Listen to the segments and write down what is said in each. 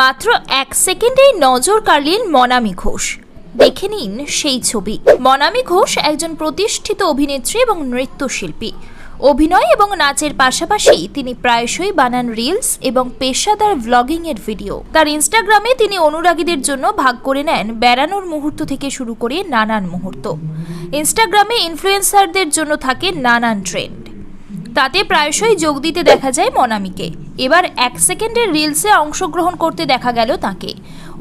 মাত্র এক সেকেন্ডেই নজর কাড়লেন মনামি ঘোষ। দেখে নিন সেই ছবি। মনামি ঘোষ একজন প্রতিষ্ঠিত অভিনেত্রী এবং নৃত্যশিল্পী। অভিনয় এবং নাচের পাশাপাশি তিনি প্রায়শই বানান রিলস এবং পেশাদার ভ্লগিং এর ভিডিও তার ইনস্টাগ্রামে তিনি অনুরাগীদের জন্য ভাগ করে নেন বেড়ানোর মুহূর্ত থেকে শুরু করে নানান মুহূর্ত। ইনস্টাগ্রামে ইনফ্লুয়েন্সারদের জন্য থাকে নানান ট্রেন্ড তাতে প্রায়শই যোগ দিতে দেখা যায় মনামিকে। এবার এক সেকেন্ডের রিলসে অংশগ্রহণ করতে দেখা গেল তাকে।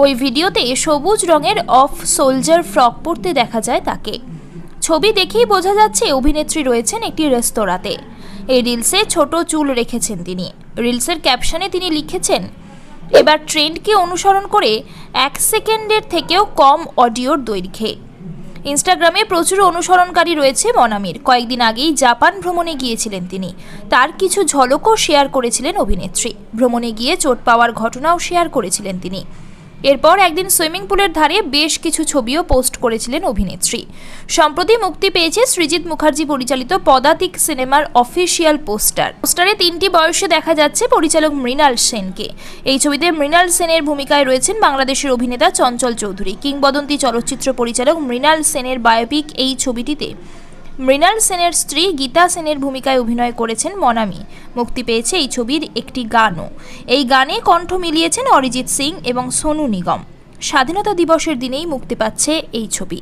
ওই ভিডিওতে সবুজ রঙের অফ সোলজার ফ্রক পরতে দেখা যায় তাকে। ছবি দেখেই বোঝা যাচ্ছে অভিনেত্রী রয়েছেন একটি রেস্তোরাঁতে। এই রিলসে ছোট চুল রেখেছেন তিনি। রিলসের ক্যাপশনে তিনি লিখেছেন, এবার ট্রেন্ডকে অনুসরণ করে এক সেকেন্ডের থেকেও কম অডিওর দৈর্ঘ্যে। ইনস্টাগ্রামে প্রচুর অনুসরণকারী রয়েছে মনামির। কয়েকদিন আগেই জাপান ভ্রমণে গিয়েছিলেন তিনি। তার কিছু ঝলকও শেয়ার করেছিলেন অভিনেত্রী। ভ্রমণে গিয়ে চোট পাওয়ার ঘটনাও শেয়ার করেছিলেন তিনি। এরপর একদিন সুইমিং পুলের ধারে বেশ কিছু ছবিও পোস্ট করেছিলেন অভিনেত্রী। সম্প্রতি মুক্তি পেয়েছে সৃজিৎ মুখার্জি পরিচালিত পদাতিক সিনেমার অফিসিয়াল পোস্টার। পোস্টারে তিনটি বয়সে দেখা যাচ্ছে পরিচালক মৃণাল সেনকে। এই ছবিতে মৃণাল সেনের ভূমিকায় রয়েছেন বাংলাদেশের অভিনেতা চঞ্চল চৌধুরী। কিংবদন্তি চলচ্চিত্র পরিচালক মৃণাল সেনের বায়োপিক এই ছবিটিতে মৃণাল সেনের স্ত্রী গীতা সেনের ভূমিকায় অভিনয় করেছেন মনামি। মুক্তি পেয়েছে এই ছবির একটি গানও। এই গানে কণ্ঠ মিলিয়েছেন অরিজিৎ সিং এবং সোনু নিগম। স্বাধীনতা দিবসের দিনেই মুক্তি পাচ্ছে এই ছবি।